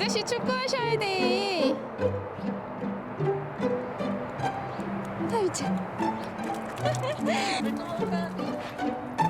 아저씨 축구하셔야 돼. 아이 참.